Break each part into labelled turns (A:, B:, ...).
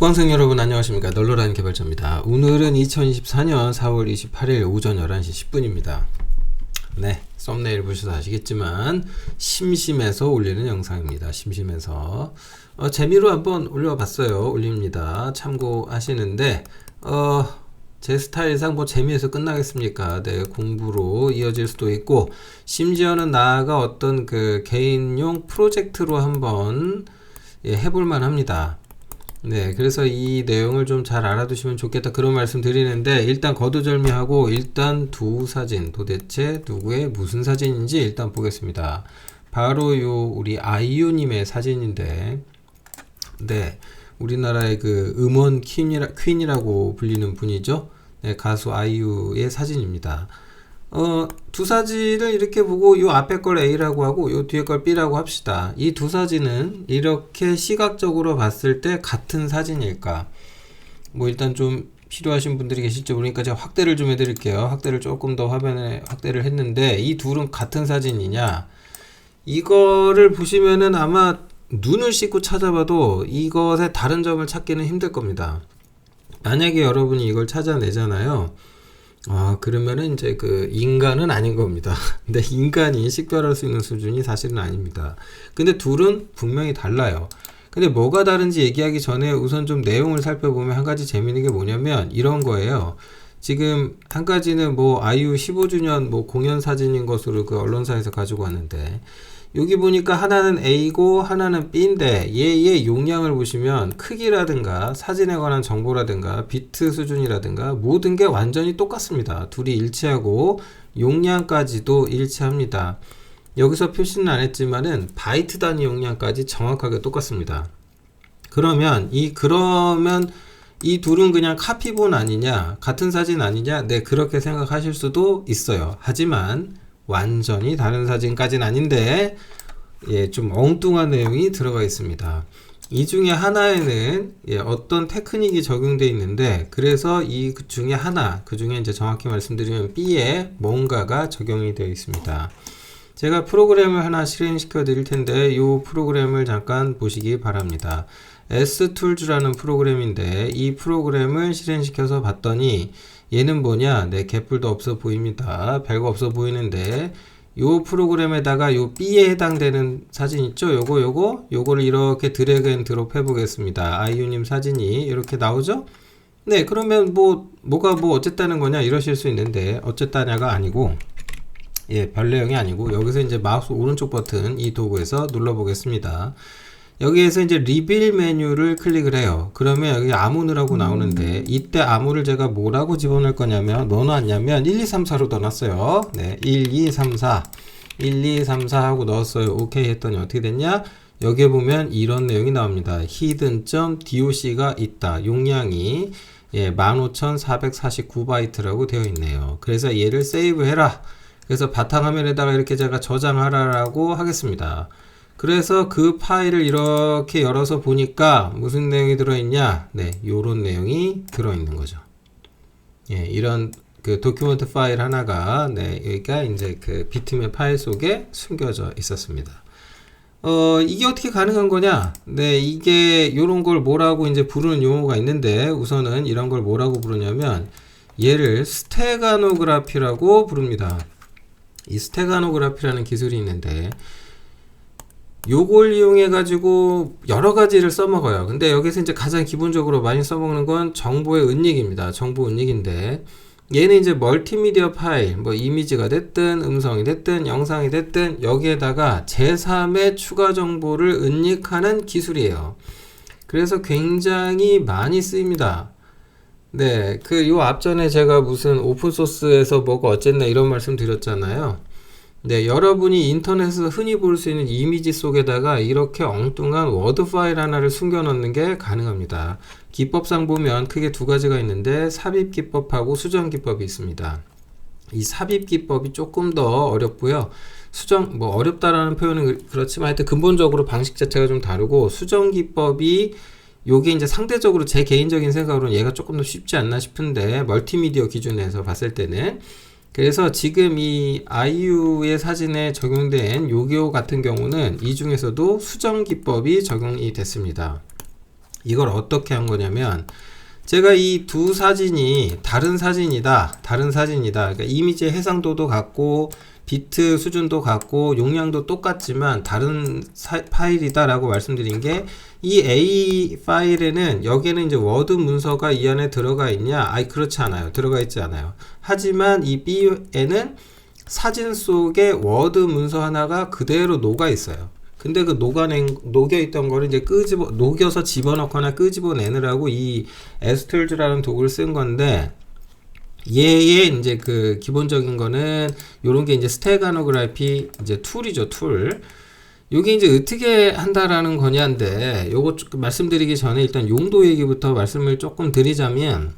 A: 수강생 여러분 안녕하십니까? 널널한 개발자입니다. 오늘은 2024년 4월 28일 오전 11시 10분입니다. 네 썸네일 보셔서 아시겠지만 심심해서 올리는 영상입니다. 심심해서. 어, 재미로 한번 올려봤어요. 올립니다. 참고하시는데 어, 제 스타일상 뭐 재미에서 끝나겠습니까? 네 공부로 이어질 수도 있고 심지어는 나아가 어떤 그 개인용 프로젝트로 한번 예, 해볼만 합니다 네, 그래서 이 내용을 좀 잘 알아두시면 좋겠다 그런 말씀 드리는데 일단 거두절미하고 일단 두 사진 도대체 누구의 무슨 사진인지 일단 보겠습니다. 바로 요 우리 아이유님의 사진인데, 네, 우리나라의 그 음원 퀸이라, 퀸이라고 불리는 분이죠. 네, 가수 아이유의 사진입니다. 어, 두 사진을 이렇게 보고 요 앞에 걸 A라고 하고 요 뒤에 걸 B라고 합시다. 이 두 사진은 이렇게 시각적으로 봤을 때 같은 사진일까? 뭐 일단 좀 필요하신 분들이 계실지 모르니까 제가 확대를 좀 해드릴게요. 확대를 조금 더 화면에 확대를 했는데 이 둘은 같은 사진이냐? 이거를 보시면은 아마 눈을 씻고 찾아봐도 이것의 다른 점을 찾기는 힘들 겁니다. 만약에 여러분이 이걸 찾아내잖아요. 아, 그러면은 이제 그 인간은 아닌 겁니다. 근데 인간이 식별할 수 있는 수준이 사실은 아닙니다. 근데 둘은 분명히 달라요. 근데 뭐가 다른지 얘기하기 전에 우선 좀 내용을 살펴보면 한 가지 재미있는 게 뭐냐면 이런 거예요. 지금 한 가지는 뭐 아이유 15주년 뭐 공연 사진인 것으로 그 언론사에서 가지고 왔는데 여기 보니까 하나는 A고 하나는 B인데 얘의 용량을 보시면 크기라든가 사진에 관한 정보라든가 비트 수준이라든가 모든 게 완전히 똑같습니다. 둘이 일치하고 용량까지도 일치합니다. 여기서 표시는 안 했지만은 바이트 단위 용량까지 정확하게 똑같습니다. 그러면 이 그러면 이 둘은 그냥 카피본 아니냐 같은 사진 아니냐 네 그렇게 생각하실 수도 있어요. 하지만 완전히 다른 사진까지는 아닌데 예, 좀 엉뚱한 내용이 들어가 있습니다. 이 중에 하나에는 예, 어떤 테크닉이 적용되어 있는데 그래서 이그 중에 하나 그 중에 이제 정확히 말씀드리면 B에 뭔가가 적용이 되어 있습니다. 제가 프로그램을 하나 실행시켜 드릴 텐데 이 프로그램을 잠깐 보시기 바랍니다. S툴즈라는 프로그램인데 이 프로그램을 실행시켜서 봤더니 얘는 뭐냐? 네, 개뿔도 없어 보입니다. 별거 없어 보이는데 요 프로그램에다가 요 B에 해당되는 사진 있죠? 요거 요거 요거를 이렇게 드래그 앤 드롭 해 보겠습니다. 아이유님 사진이 이렇게 나오죠? 네, 그러면 뭐 뭐가 뭐 어쨌다는 거냐 이러실 수 있는데 어쨌다냐가 아니고 예, 별 내용이 아니고 여기서 이제 마우스 오른쪽 버튼 이 도구에서 눌러 보겠습니다. 여기에서 이제 리빌 메뉴를 클릭을 해요. 그러면 여기 아무느라고 나오는데 이때 아무를 제가 뭐라고 집어넣을 거냐면 뭐 넣었냐면 1, 2, 3, 4로 넣어놨어요. 네, 1, 2, 3, 4 1, 2, 3, 4 하고 넣었어요. 오케이 했더니 어떻게 됐냐? 여기에 보면 이런 내용이 나옵니다. hidden.doc가 있다. 용량이 예, 15449바이트라고 되어 있네요. 그래서 얘를 세이브 해라. 그래서 바탕화면에다가 이렇게 제가 저장하라라고 하겠습니다. 그래서 그 파일을 이렇게 열어서 보니까 무슨 내용이 들어있냐? 네, 요런 내용이 들어있는 거죠. 예, 이런 그 도큐멘트 파일 하나가 네, 여기가 이제 그 비트맵 파일 속에 숨겨져 있었습니다. 어, 이게 어떻게 가능한 거냐? 네, 이게 요런 걸 뭐라고 이제 부르는 용어가 있는데 우선은 이런 걸 뭐라고 부르냐면 얘를 스테가노그라피라고 부릅니다. 이 스테가노그라피라는 기술이 있는데 요걸 이용해 가지고 여러 가지를 써먹어요. 근데 여기서 이제 가장 기본적으로 많이 써먹는 건 정보의 은닉입니다. 정보 은닉인데 얘는 이제 멀티미디어 파일, 뭐 이미지가 됐든 음성이 됐든 영상이 됐든 여기에다가 제3의 추가 정보를 은닉하는 기술이에요. 그래서 굉장히 많이 쓰입니다. 네, 그 요 앞전에 제가 무슨 오픈소스에서 뭐가 어쨌나 이런 말씀 드렸잖아요. 네, 여러분이 인터넷에서 흔히 볼 수 있는 이미지 속에다가 이렇게 엉뚱한 워드 파일 하나를 숨겨 놓는 게 가능합니다. 기법상 보면 크게 두 가지가 있는데 삽입 기법하고 수정 기법이 있습니다. 이 삽입 기법이 조금 더 어렵고요. 수정 뭐 어렵다라는 표현은 그렇지만 하여튼 근본적으로 방식 자체가 좀 다르고 수정 기법이 요게 이제 상대적으로 제 개인적인 생각으로는 얘가 조금 더 쉽지 않나 싶은데 멀티미디어 기준에서 봤을 때는 그래서 지금 이 아이유의 사진에 적용된 요기요 같은 경우는 이 중에서도 수정 기법이 적용이 됐습니다. 이걸 어떻게 한 거냐면 제가 이 두 사진이 다른 사진이다, 다른 사진이다. 그러니까 이미지의 해상도도 같고 비트 수준도 같고 용량도 똑같지만 다른 사, 파일이다라고 말씀드린 게 이 A 파일에는 여기에는 이제 워드 문서가 이 안에 들어가 있냐? 아이 그렇지 않아요. 들어가 있지 않아요. 하지만 이 B에는 사진 속에 워드 문서 하나가 그대로 녹아 있어요. 근데 그 녹아낸 녹여 있던 거를 이제 끄집어 녹여서 집어넣거나 끄집어내느라고 이 에스툴즈라는 도구를 쓴 건데 얘의 이제 그 기본적인 거는 요런 게 이제 스테가노그래피 이제 툴이죠 툴. 요게 이제 어떻게 한다라는 거냐인데 요거 말씀드리기 전에 일단 용도 얘기부터 말씀을 조금 드리자면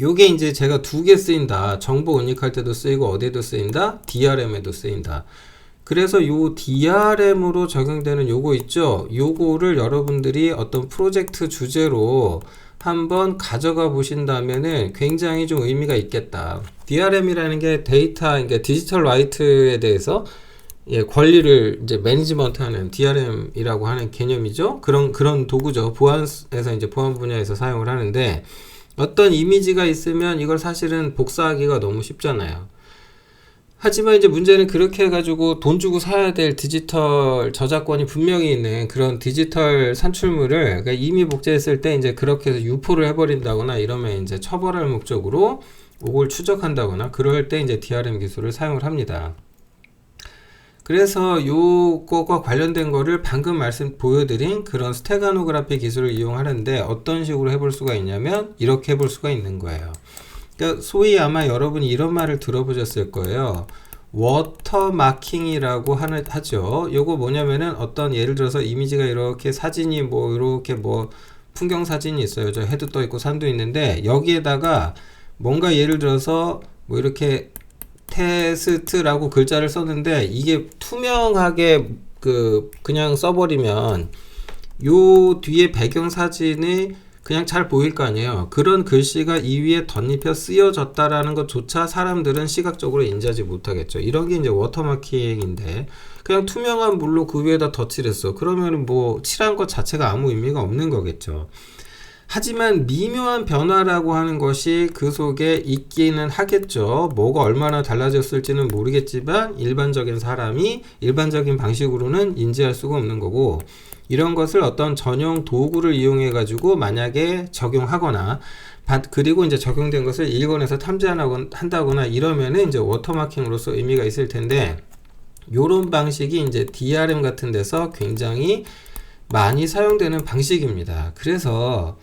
A: 요게 이제 제가 두 개 쓰인다. 정보 은닉할 때도 쓰이고 어디에도 쓰인다? DRM에도 쓰인다. 그래서 요 DRM으로 적용되는 요거 있죠? 요거를 여러분들이 어떤 프로젝트 주제로 한번 가져가 보신다면은 굉장히 좀 의미가 있겠다. DRM이라는 게 데이터, 그러니까 디지털 라이트에 대해서 예, 권리를 이제 매니지먼트하는 DRM이라고 하는 개념이죠. 그런 그런 도구죠. 보안에서 이제 보안 분야에서 사용을 하는데 어떤 이미지가 있으면 이걸 사실은 복사하기가 너무 쉽잖아요. 하지만 이제 문제는 그렇게 해가지고 돈 주고 사야 될 디지털 저작권이 분명히 있는 그런 디지털 산출물을 그러니까 이미 복제했을 때 이제 그렇게 해서 유포를 해버린다거나 이러면 이제 처벌할 목적으로 그걸 추적한다거나 그럴 때 이제 DRM 기술을 사용을 합니다. 그래서 요거과 관련된 거를 방금 말씀 보여드린 그런 스테가노그라피 기술을 이용하는데 어떤 식으로 해볼 수가 있냐면 이렇게 해볼 수가 있는 거예요. 그러니까 소위 아마 여러분이 이런 말을 들어보셨을 거예요. 워터마킹이라고 하죠. 요거 뭐냐면은 어떤 예를 들어서 이미지가 이렇게 사진이 뭐 이렇게 뭐 풍경 사진이 있어요. 저 해도 떠 있고 산도 있는데 여기에다가 뭔가 예를 들어서 뭐 이렇게 테스트라고 글자를 썼는데 이게 투명하게 그 그냥 써버리면 요 뒤에 배경 사진이 그냥 잘 보일 거 아니에요. 그런 글씨가 이 위에 덧입혀 쓰여졌다라는 것조차 사람들은 시각적으로 인지하지 못하겠죠. 이런 게 이제 워터마킹인데 그냥 투명한 물로 그 위에다 덧칠했어. 그러면 뭐 칠한 것 자체가 아무 의미가 없는 거겠죠. 하지만 미묘한 변화라고 하는 것이 그 속에 있기는 하겠죠. 뭐가 얼마나 달라졌을지는 모르겠지만 일반적인 사람이 일반적인 방식으로는 인지할 수가 없는 거고 이런 것을 어떤 전용 도구를 이용해 가지고 만약에 적용하거나 그리고 이제 적용된 것을 일본에서 탐지한다거나 이러면은 이제 워터마킹으로서 의미가 있을 텐데 요런 방식이 이제 DRM 같은 데서 굉장히 많이 사용되는 방식입니다. 그래서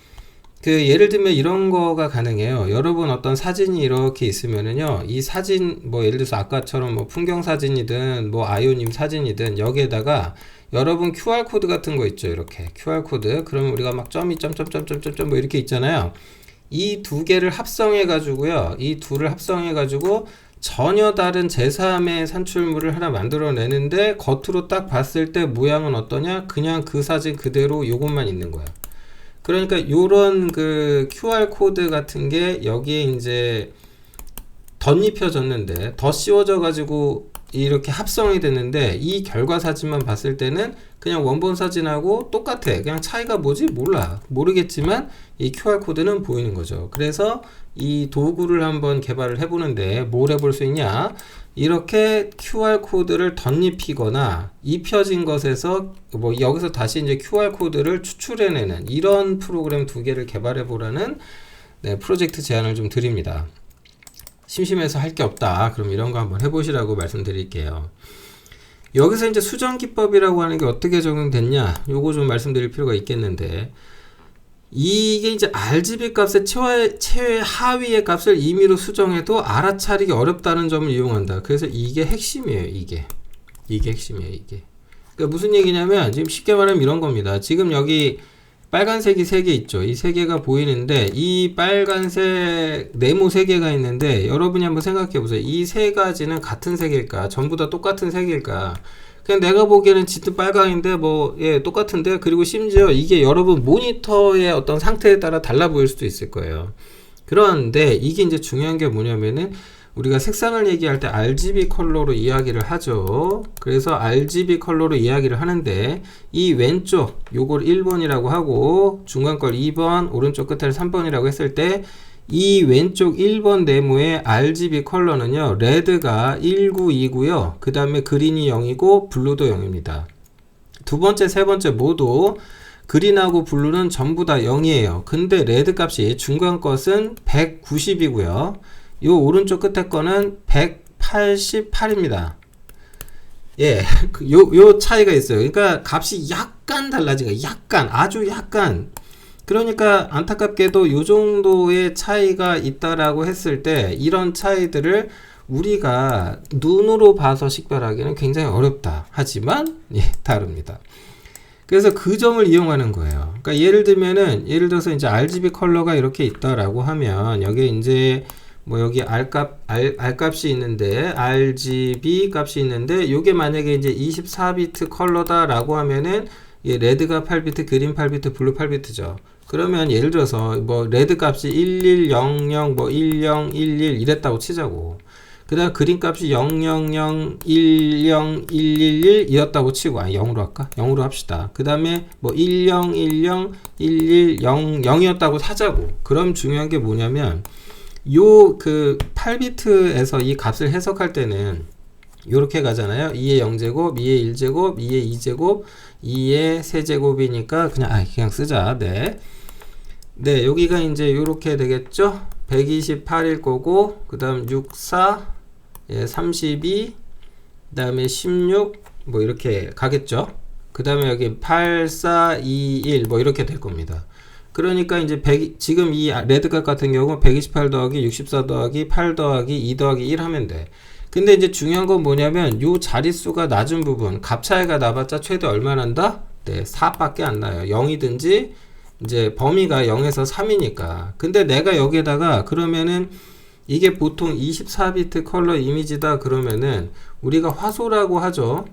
A: 그 예를 들면 이런 거가 가능해요. 여러분 어떤 사진이 이렇게 있으면은요. 이 사진 뭐 예를 들어서 아까처럼 뭐 풍경 사진이든 뭐 아이오님 사진이든 여기에다가 여러분 QR 코드 같은 거 있죠. 이렇게 QR 코드. 그러면 우리가 막 점이 점점점점점점 뭐 이렇게 있잖아요. 이 두 개를 합성해 가지고요. 이 둘을 합성해 가지고 전혀 다른 제3의 산출물을 하나 만들어내는데 겉으로 딱 봤을 때 모양은 어떠냐? 그냥 그 사진 그대로 요것만 있는 거야. 그러니까 요런 그 QR 코드 같은 게 여기에 이제 덧입혀졌는데 더 씌워져 가지고 이렇게 합성이 됐는데 이 결과 사진만 봤을 때는 그냥 원본 사진하고 똑같아. 그냥 차이가 뭐지? 몰라. 모르겠지만 이 QR코드는 보이는 거죠. 그래서 이 도구를 한번 개발을 해보는데 뭘 해볼 수 있냐? 이렇게 QR코드를 덧입히거나 입혀진 것에서 뭐 여기서 다시 이제 QR코드를 추출해내는 이런 프로그램 두 개를 개발해 보라는 네, 프로젝트 제안을 좀 드립니다. 심심해서 할 게 없다. 그럼 이런 거 한번 해보시라고 말씀드릴게요. 여기서 이제 수정 기법이라고 하는 게 어떻게 적용됐냐? 요거 좀 말씀드릴 필요가 있겠는데 이게 이제 RGB 값의 최하, 최하위의 값을 임의로 수정해도 알아차리기 어렵다는 점을 이용한다. 그래서 이게 핵심이에요. 이게 이게 핵심이에요. 이게 그러니까 무슨 얘기냐면 지금 쉽게 말하면 이런 겁니다. 지금 여기 빨간색이 세개 있죠. 이세 개가 보이는데 이 빨간색 네모 세 개가 있는데 여러분이 한번 생각해 보세요. 이 세 가지는 같은 색일까? 전부 다 똑같은 색일까? 그냥 내가 보기에는 짙은 빨강인데 뭐 예 똑같은데 그리고 심지어 이게 여러분 모니터의 어떤 상태에 따라 달라 보일 수도 있을 거예요. 그런데 이게 이제 중요한 게 뭐냐면은 우리가 색상을 얘기할 때 RGB 컬러로 이야기를 하죠. 그래서 RGB 컬러로 이야기를 하는데 이 왼쪽 요걸 1번이라고 하고 중간 걸 2번, 오른쪽 끝을 3번이라고 했을 때 이 왼쪽 1번 네모의 RGB 컬러는요. 레드가 19이고요. 그 다음에 그린이 0이고 블루도 0입니다. 두 번째, 세 번째 모두 그린하고 블루는 전부 다 0이에요. 근데 레드 값이 중간 것은 190이고요. 요 오른쪽 끝에 거는 188입니다. 예, 그 요, 요 차이가 있어요. 그러니까 값이 약간 달라지가 약간, 아주 약간. 그러니까 안타깝게도 요 정도의 차이가 있다라고 했을 때 이런 차이들을 우리가 눈으로 봐서 식별하기는 굉장히 어렵다. 하지만, 예, 다릅니다. 그래서 그 점을 이용하는 거예요. 그러니까 예를 들면은 예를 들어서 이제 RGB 컬러가 이렇게 있다라고 하면 여기 이제 뭐 여기 R 값 R, R 값이 있는데 RGB 값이 있는데 요게 만약에 이제 24비트 컬러다라고 하면은 예, 레드가 8비트, 그린 8비트, 블루 8비트죠. 그러면 예를 들어서 뭐 레드 값이 1100 뭐 1011 이랬다고 치자고. 그 다음 그린 값이 000, 10, 111 이었다고 치고, 아, 0으로 할까? 0으로 합시다. 그 다음에 뭐 10, 10, 11, 0, 0이었다고 하자고. 그럼 중요한 게 뭐냐면, 요 그 8비트에서 이 값을 해석할 때는 요렇게 가잖아요. 2의 0제곱, 2의 1제곱, 2의 2제곱, 2의 세제곱이니까 그냥, 아, 그냥 쓰자. 네. 네, 여기가 이제 요렇게 되겠죠? 128일 거고, 그 다음 64, 예, 32, 그 다음에 16, 뭐 이렇게 가겠죠? 그 다음에 여기 8, 4, 2, 1, 뭐 이렇게 될 겁니다. 그러니까 이제 100, 지금 이 레드값 같은 경우 128 더하기 64 더하기 8 더하기 2 더하기 1 하면 돼. 근데 이제 중요한 건 뭐냐면 요 자릿수가 낮은 부분, 값 차이가 나봤자 최대 얼마 난다? 네, 4밖에 안 나요. 0이든지 이제 범위가 0에서 3이니까. 근데 내가 여기에다가 그러면은 이게 보통 24비트 컬러 이미지다 그러면은 우리가 화소라고 하죠.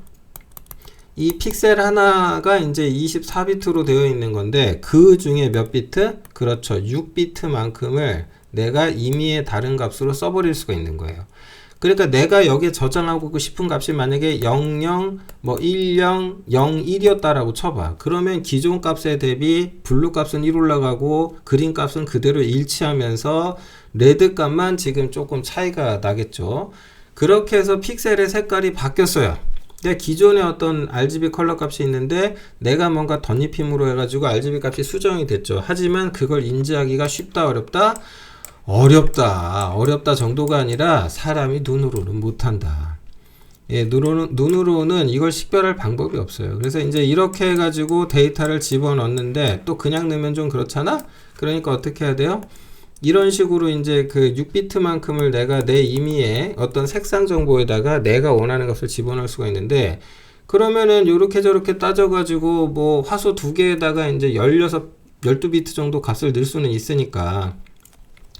A: 이 픽셀 하나가 이제 24비트로 되어 있는 건데 그 중에 몇 비트? 그렇죠. 6비트만큼을 내가 임의의 다른 값으로 써버릴 수가 있는 거예요. 그러니까 내가 여기에 저장하고 싶은 값이 만약에 00, 뭐 10, 01이었다라고 쳐봐. 그러면 기존 값에 대비 블루 값은 1 올라가고 그린 값은 그대로 일치하면서 레드 값만 지금 조금 차이가 나겠죠. 그렇게 해서 픽셀의 색깔이 바뀌었어요. 근데 기존에 어떤 RGB 컬러 값이 있는데 내가 뭔가 덧입힘으로 해가지고 RGB 값이 수정이 됐죠. 하지만 그걸 인지하기가 쉽다 어렵다? 어렵다. 어렵다 정도가 아니라 사람이 눈으로는 못한다. 예, 눈으로, 눈으로는 이걸 식별할 방법이 없어요. 그래서 이제 이렇게 해가지고 데이터를 집어넣는데 또 그냥 넣으면 좀 그렇잖아? 그러니까 어떻게 해야 돼요? 이런 식으로 이제 그 6비트만큼을 내가 내 임의의 어떤 색상 정보에다가 내가 원하는 값을 집어넣을 수가 있는데 그러면은 요렇게 저렇게 따져가지고 뭐 화소 두 개에다가 이제 16, 12비트 정도 값을 넣을 수는 있으니까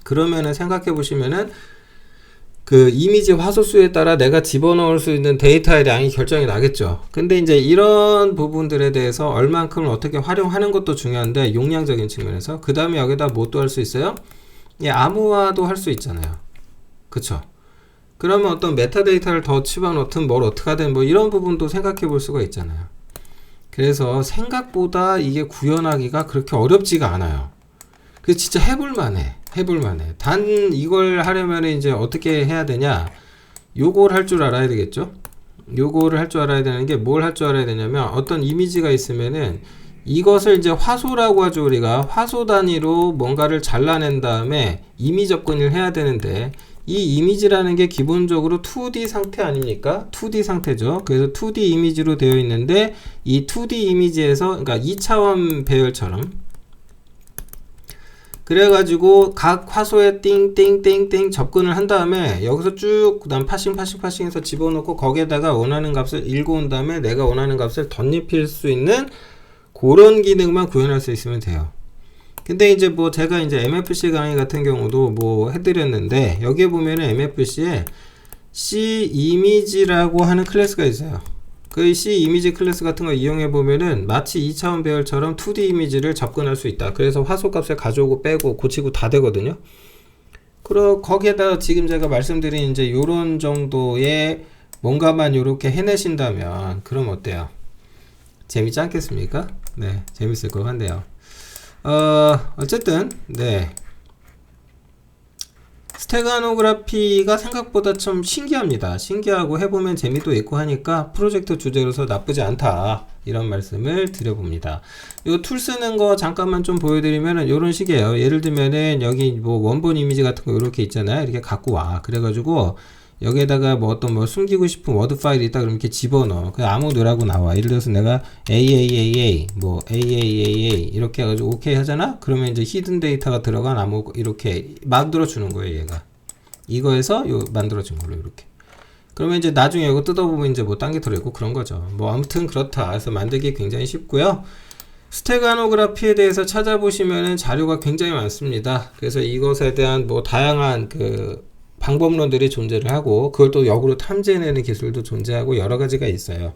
A: 그러면은 생각해 보시면은 그 이미지 화소수에 따라 내가 집어넣을 수 있는 데이터의 양이 결정이 나겠죠. 근데 이제 이런 부분들에 대해서 얼만큼을 어떻게 활용하는 것도 중요한데 용량적인 측면에서 그 다음에 여기다 뭐 또 할 수 있어요? 예, 암호화도 할 수 있잖아요. 그쵸? 그러면 어떤 메타데이터를 더 집어넣든 뭘 어떻게 하든 뭐 이런 부분도 생각해 볼 수가 있잖아요. 그래서 생각보다 이게 구현하기가 그렇게 어렵지가 않아요. 그 진짜 해볼 만해. 해볼 만해. 단 이걸 하려면 이제 어떻게 해야 되냐? 요걸 할 줄 알아야 되겠죠? 요거를 할 줄 알아야 되는 게 뭘 할 줄 알아야 되냐면 어떤 이미지가 있으면은 이것을 이제 화소라고 하죠 우리가 화소 단위로 뭔가를 잘라낸 다음에 이미 접근을 해야 되는데 이 이미지라는 게 기본적으로 2D 상태 아닙니까? 2D 상태죠. 그래서 2D 이미지로 되어 있는데 이 2D 이미지에서 그러니까 2차원 배열처럼 그래가지고 각 화소에 띵띵띵띵 접근을 한 다음에 여기서 쭉 그다음 파싱 파싱 파싱해서 집어넣고 거기에다가 원하는 값을 읽어온 다음에 내가 원하는 값을 덧입힐 수 있는 그런 기능만 구현할 수 있으면 돼요. 근데 이제 뭐 제가 이제 MFC 강의 같은 경우도 뭐 해드렸는데 여기에 보면은 MFC에 C 이미지라고 하는 클래스가 있어요. 그 C 이미지 클래스 같은 거 이용해 보면은 마치 2차원 배열처럼 2D 이미지를 접근할 수 있다. 그래서 화소 값을 가져오고 빼고 고치고 다 되거든요. 그리고 거기에다 지금 제가 말씀드린 이제 요런 정도의 뭔가만 요렇게 해내신다면 그럼 어때요? 재밌지 않겠습니까? 네, 재밌을 것 같네요. 어, 어쨌든, 네. 스테가노그라피가 생각보다 좀 신기합니다. 신기하고 해보면 재미도 있고 하니까 프로젝트 주제로서 나쁘지 않다. 이런 말씀을 드려봅니다. 이 툴 쓰는 거 잠깐만 좀 보여드리면은 이런 식이에요. 예를 들면은 여기 뭐 원본 이미지 같은 거 이렇게 있잖아요. 이렇게 갖고 와. 그래가지고 여기에다가 뭐 어떤 뭐 숨기고 싶은 워드 파일이 있다 그러면 이렇게 집어넣어. 그냥 아무 넣으라고 나와. 예를 들어서 내가 AAAA 뭐 AAAA 이렇게 해가지고 오케이 하잖아. 그러면 이제 히든 데이터가 들어간 아무 이렇게 만들어 주는 거예요. 얘가 이거에서 요 만들어 준 걸로 이렇게. 그러면 이제 나중에 이거 뜯어보면 이제 뭐 딴 게 들어있고 그런 거죠. 뭐 아무튼 그렇다. 그래서 만들기 굉장히 쉽고요. 스테가노그라피에 대해서 찾아보시면은 자료가 굉장히 많습니다. 그래서 이것에 대한 뭐 다양한 그 방법론들이 존재를 하고 그걸 또 역으로 탐지해내는 기술도 존재하고 여러 가지가 있어요.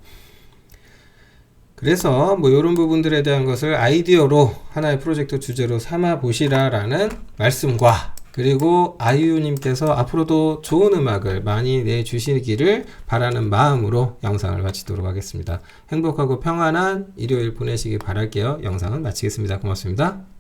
A: 그래서 뭐 이런 부분들에 대한 것을 아이디어로 하나의 프로젝트 주제로 삼아 보시라라는 말씀과 그리고 아이유님께서 앞으로도 좋은 음악을 많이 내주시기를 바라는 마음으로 영상을 마치도록 하겠습니다. 행복하고 평안한 일요일 보내시기 바랄게요. 영상은 마치겠습니다. 고맙습니다.